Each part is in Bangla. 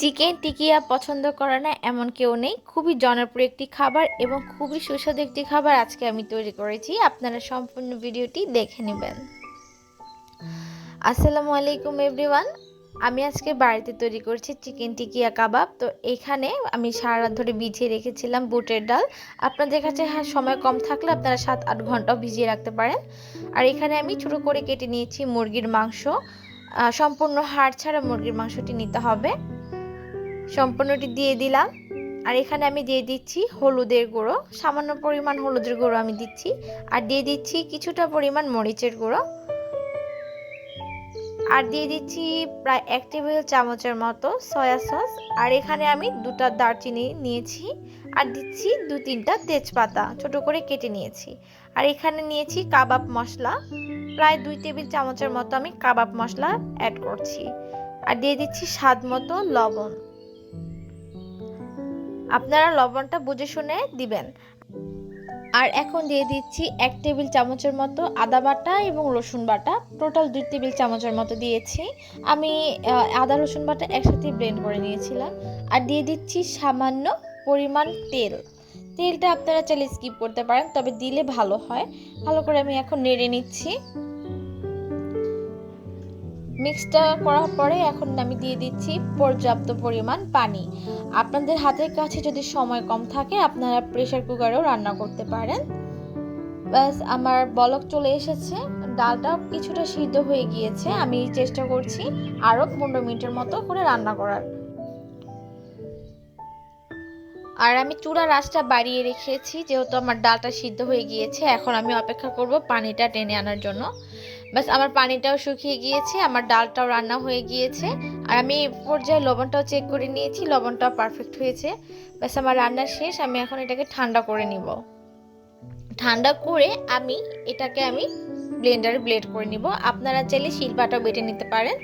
চিকেন টিকিয়া পছন্দ করে না এমন কেউ নেই। খুবই জনপ্রিয় একটি খাবার এবং খুবই সুস্বাদু একটি খাবার আজকে আমি তৈরি করেছি। আপনারা সম্পূর্ণ ভিডিওটি দেখে নেবেন। আসসালামু আলাইকুম এভরিওয়ান। আমি আজকে বাড়িতে তৈরি করছি চিকেন টিকিয়া কাবাব। তো এখানে আমি সারা রাত ধরে ভিজিয়ে রেখেছিলাম বুটের ডাল। আপনাদের কাছে হ্যাঁ সময় কম থাকলে আপনারা সাত আট ঘন্টাও ভিজিয়ে রাখতে পারেন। আর এখানে আমি ছোটো করে কেটে নিয়েছি মুরগির মাংস। সম্পূর্ণ হাড় ছাড়া মুরগির মাংসটি নিতে হবে। সম্পূর্ণটি দিয়ে দিলাম। আর এখানে আমি দিয়ে দিচ্ছি হলুদের গুঁড়ো। সামান্য পরিমাণ হলুদের গুঁড়ো আমি দিচ্ছি। আর দিয়ে দিচ্ছি কিছুটা পরিমাণ মরিচের গুঁড়ো। আর দিয়ে দিচ্ছি প্রায় এক টেবিল চামচের মতো সয়া সস। আর এখানে আমি দুটা দারচিনি নিয়েছি। আর দিচ্ছি দু তিনটা তেজপাতা। ছোট করে কেটে নিয়েছি। আর এখানে নিয়েছি কাবাব মশলা। প্রায় দুই টেবিল চামচের মতো আমি কাবাব মশলা অ্যাড করছি। আর দিয়ে দিচ্ছি স্বাদ মতো লবণ। আপনারা লবণটা বুঝে শুনে দিবেন। আর এখন দিয়ে দিচ্ছি এক টেবিল চামচের মতো আদা বাটা এবং রসুন বাটা। টোটাল দুই টেবিল চামচের মতো দিয়েছি। আমি আদা, রসুন বাটা একসাথে ব্লেন্ড করে নিয়েছিলাম। আর দিয়ে দিচ্ছি সামান্য পরিমাণ তেল। তেলটা আপনারা চাইলে স্কিপ করতে পারেন, তবে দিলে ভালো হয়। ভালো করে আমি এখন নেড়ে নিচ্ছি। মিক্সটা করার পরে এখন আমি দিয়ে দিচ্ছি পর্যাপ্ত পরিমাণ পানি। আপনাদের হাতের কাছে যদি সময় কম থাকে, আপনারা প্রেসার কুকারেও রান্না করতে পারেন। ব্যাস, আমার বলক চলে এসেছে। ডালটা কিছুটা সিদ্ধ হয়ে গিয়েছে। আমি চেষ্টা করছি আরও পনেরো মিনিটের মতো করে রান্না করার। আর আমি চূড়া রাসটা বাড়িয়ে রেখেছি, যেহেতু আমার ডালটা সিদ্ধ হয়ে গিয়েছে, এখন আমি অপেক্ষা করব পানিটা টেনে আনার জন্য। ব্যাস আমার পানিটাও শুকিয়ে গিয়েছে, আমার ডালটাও রান্না হয়ে গিয়েছে। আর আমি পর্যায়ে লবণটাও চেক করে নিয়েছি, লবণটাও পারফেক্ট হয়েছে। ব্যাস আমার রান্না শেষ, আমি এখন এটাকে ঠান্ডা করে নিব। ঠান্ডা করে আমি এটাকে আমি ব্লেন্ডারে ব্লেড করে নিব। আপনারা চাইলে শিলপাটাও বেটে নিতে পারেন।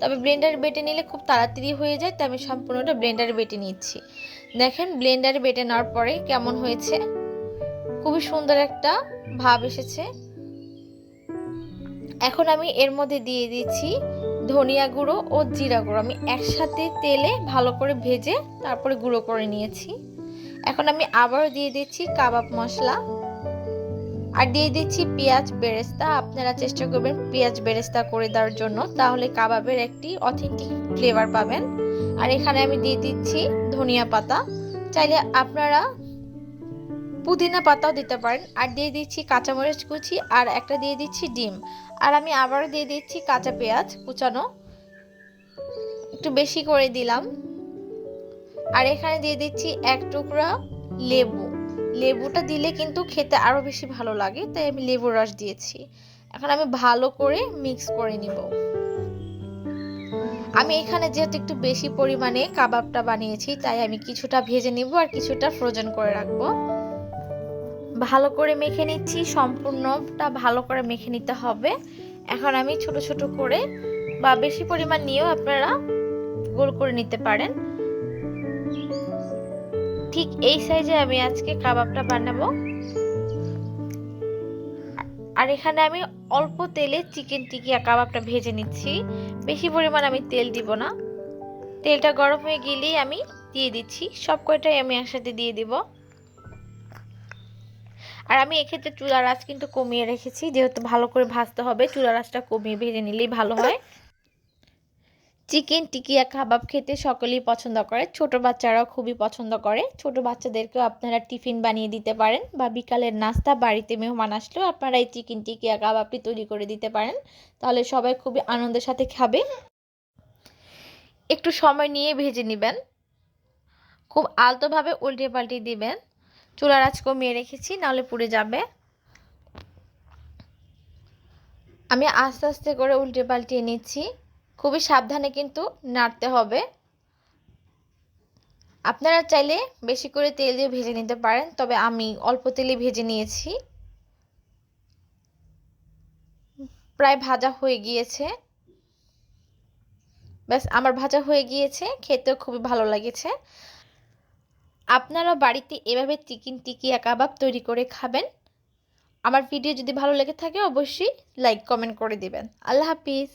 তবে ব্লেন্ডারে বেটে নিলে খুব তাড়াতাড়ি হয়ে যায়, তাই আমি সম্পূর্ণটা ব্লেন্ডারে বেটে নিচ্ছি। দেখেন ব্লেন্ডারে বেটে নেওয়ার পরে কেমন হয়েছে? খুবই সুন্দর একটা ভাব এসেছে। এখন আমি এর মধ্যে দিয়ে দিচ্ছি ধনিয়া গুঁড়ো ও জিরা গুঁড়ো। আমি একসাথে তেলে ভালো করে ভেজে তারপরে গুঁড়ো করে নিয়েছি। এখন আমি আবারও দিয়ে দিচ্ছি কাবাব মশলা। আর দিয়ে দিচ্ছি পেঁয়াজ বেরেস্তা। আপনারা চেষ্টা করবেন পেঁয়াজ বেরেস্তা করে দেওয়ার জন্য। তাহলে কাবাবের একটি অথেন্টিক ফ্লেভার পাবেন। আর এখানে আমি দিয়ে দিচ্ছি ধনিয়া পাতা। চাইলে আপনারা পুদিনা পাতাও দিতে পারেন। আর দিয়ে দিচ্ছি কাঁচামরিচ কুচি আর একটা দিয়ে দিচ্ছি ডিম। আর আমি আবারও দিয়ে দিচ্ছি কাঁচা পেঁয়াজ কুচানো। একটু বেশি করে দিলাম। আর এখানে দিয়ে দিচ্ছি এক টুকরা লেবু। লেবুটা দিলে কিন্তু খেতে আরও বেশি ভালো লাগে, তাই আমি লেবুর রস দিয়েছি। এখন আমি ভালো করে মিক্স করে নিব। আমি এখানে যেহেতু একটু বেশি পরিমাণে কাবাবটা বানিয়েছি, তাই আমি কিছুটা ভেজে নিব আর কিছুটা ফ্রোজেন করে রাখব। ভালো করে মেখে নিচ্ছি, সম্পূর্ণটা ভালো করে মেখে নিতে হবে। এখন আমি ছোট ছোট করে বা বেশি পরিমাণ নিয়েও আপনারা গোল করে নিতে পারেন। ঠিক এই সাইজে আমি আজকে কাবাবটা বানাবো। আর এখানে আমি অল্প তেলে চিকেন টিকিয়া কাবাবটা ভেজে নিচ্ছি। বেশি পরিমাণ আমি তেল দিব না। তেলটা গরম হয়ে গেলেই আমি দিয়ে দিচ্ছি। সব কয়টাই আমি একসাথে দিয়ে দিব। আর আমি এক্ষেত্রে চুলার আঁচ কিন্তু কমিয়ে রেখেছি, যেহেতু ভালো করে ভাজতে হবে চুলার আঁচটা কমিয়ে ভেজে নিলেই ভালো হয়। চিকেন টিকিয়া কাবাব খেতে সকলেই পছন্দ করে, ছোট বাচ্চারাও খুবই পছন্দ করে। ছোট বাচ্চাদেরকেও আপনারা টিফিন বানিয়ে দিতে পারেন বা বিকালের নাস্তা বাড়িতে মেহমান আসলেও আপনারা এই চিকেন টিকিয়া কাবাবটি তৈরি করে দিতে পারেন। তাহলে সবাই খুবই আনন্দের সাথে খাবে। একটু সময় নিয়ে ভেজে নেবেন। খুব আলতোভাবে উল্টে পাল্টে দিবেন। চুলার আঁচ কমিয়ে রেখেছি, নাহলে পুড়ে যাবে। আমি আস্তে আস্তে করে উল্টে পাল্টিয়ে নিচ্ছি খুবই সাবধানে কিন্তু নাড়তে হবে। আপনারা চাইলে বেশি করে তেল দিয়ে ভেজে নিতে পারেন, তবে আমি অল্প তেলে ভেজে নিয়েছি। প্রায় ভাজা হয়ে গিয়েছে। ব্যাস, আমার ভাজা হয়ে গিয়েছে, খেতেও খুবই ভালো লেগেছে। আপনারা বাড়িতে এভাবে চিকেন টিকিয়া কাবাব তৈরি করে খাবেন? আমার ভিডিও যদি ভালো লেগে থাকে, অবশ্যই লাইক কমেন্ট করে দেবেন। আল্লাহ হাফিজ।